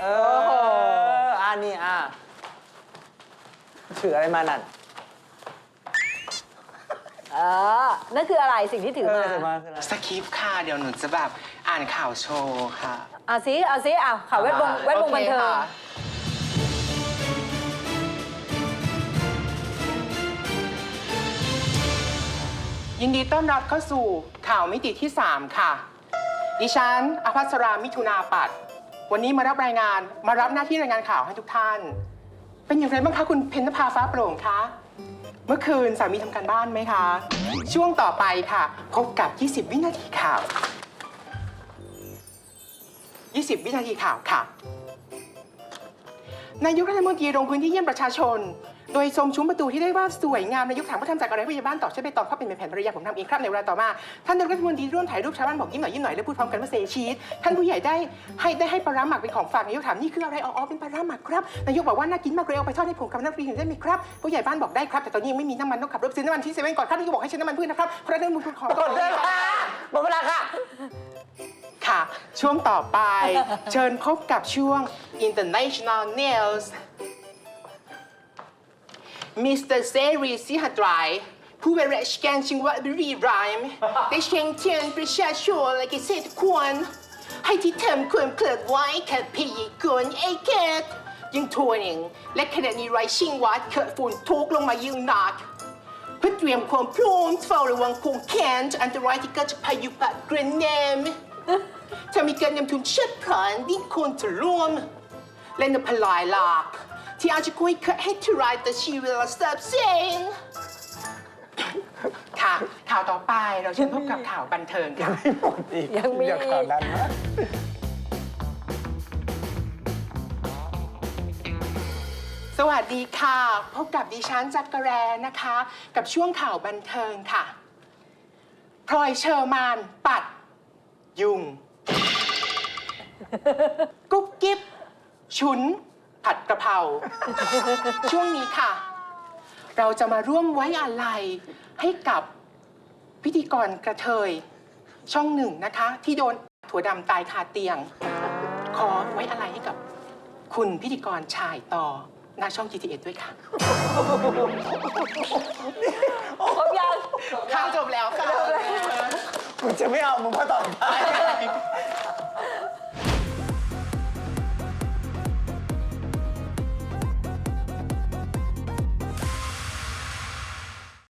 เอออ่านี่อะถืออะไรมานั่นเออนั่นคืออะไรสิ่งที่ถือเอมาอถือมาคืออะไร สคริปต์ค่ะ เดี๋ยวหนูจะแบบอ่านข่าวโชว์ค่ะเอาซิเอาซิเอาข่าวแวดวงแวดวงโอคบันเทิงค่ะยินดีต้อนรับเข้าสู่ข่าวมิติที่ 3 ค่ะ ดิฉันอภัสรามิถุนาปัตย์ วันนี้มารับรายงานมารับหน้าที่รายงานข่าวให้ทุกท่าน เป็นอย่างไรบ้างคะคุณเพญนภาฟ้าโปร่งคะเมื่อคืนสามีทำการบ้านไหมคะ ช่วงต่อไปค่ะ พบกับ 20 วินาทีข่าว 20 วินาทีข่าวค่ะ นายกรัฐมนตรีลงพื้นที่เยี่ยมประชาชน โดยชมชุมประตูที่ได้ว่าสวยงามนายกถามว่าทำจากอะไรพยาบ้าลตอบใช้ใบตองเพราเป็นแผนภรรยาผมทำเองครับในเวลาต่อมาท่านนายกรัฐมนตรีร่วมถ่ายรูปชาวบ้านบอกยิ้มหน่อยยิ้มหน่อยแล้วพูดพร้อมกันว่าเซชีสท่านผู้ใหญ่ได้ให้ได้ให้ปลาร้าหมักเป็นของฝากนายกถามนี่คืออะไรอ๋อเป็นปลาร้าหมักครับนายกบอกว่าน่ากินมากเลยเอาไปทอดให้ผมกับนักเรียนได้ไหมครับผู้ใหญ่บ้านบอกได้ครับแต่ตอนนี้ยังไม่มีน้ำมันต้องขับรถซื้อน้ำมันที่เซเว่นก่อนครับนายกบอกให้ใช้น้ำมันพืชนะครับเพราะฉะนั้นมุนของหมดเวลาหมดเวลาค่ะ ช่วงต่อไป เชิญพบกับช่วง International News Mr. Seri Sihadrai ผู้บริหารการจังหวัดบุรีรัมย์ได้เชิญเชิญประชาชนและเกษตรกรให้ที่ทำความเคลื่อนไหวขัดพยากรณ์อากาศยังทั่วหนึ่งและขณะนี้ไรชิงวัดเกิดฝนตกลงมาอยิ่งหนักเพื่อเตรียมความพร้อมเฝ้าระวังโคงแคนอันตรายที่เกิดจากพายุพัดกระแหนมถ้ามีการนำทุนเชิดพลันดินโคลนถล่ม และนำพลายหลากที่อาจจะคุยเกิดให้ทรายแต่ชีวิตเราสับเซนค่ะ ข่าวต่อไปเราเชิญพบกับข่าวบันเทิงค่ะ ไม่หมดอีกยังมี เดี๋วข่าวนั้นนะสวัสดีค่ะ พบกับดิฉันจักรแรนะคะ กับช่วงข่าวบันเทิงค่ะพลอยเชอร์มานปัด ยุง กุ๊บกิ๊บฉุน ผัดกระเพราช่วงนี้ค่ะ เราจะมาร่วมไว้อาลัยให้กับพิธีกรกระเทย ช่องหนึ่งนะคะ ที่โดนถั่วดำตายคาเตียง ขอไว้อาลัยให้กับคุณพิธีกรชายต่อหน้าช่อง GTS ด้วยค่ะ ครบยังข่าวจบแล้วค่ะ มึงจะไม่เอามึงมาตอบได้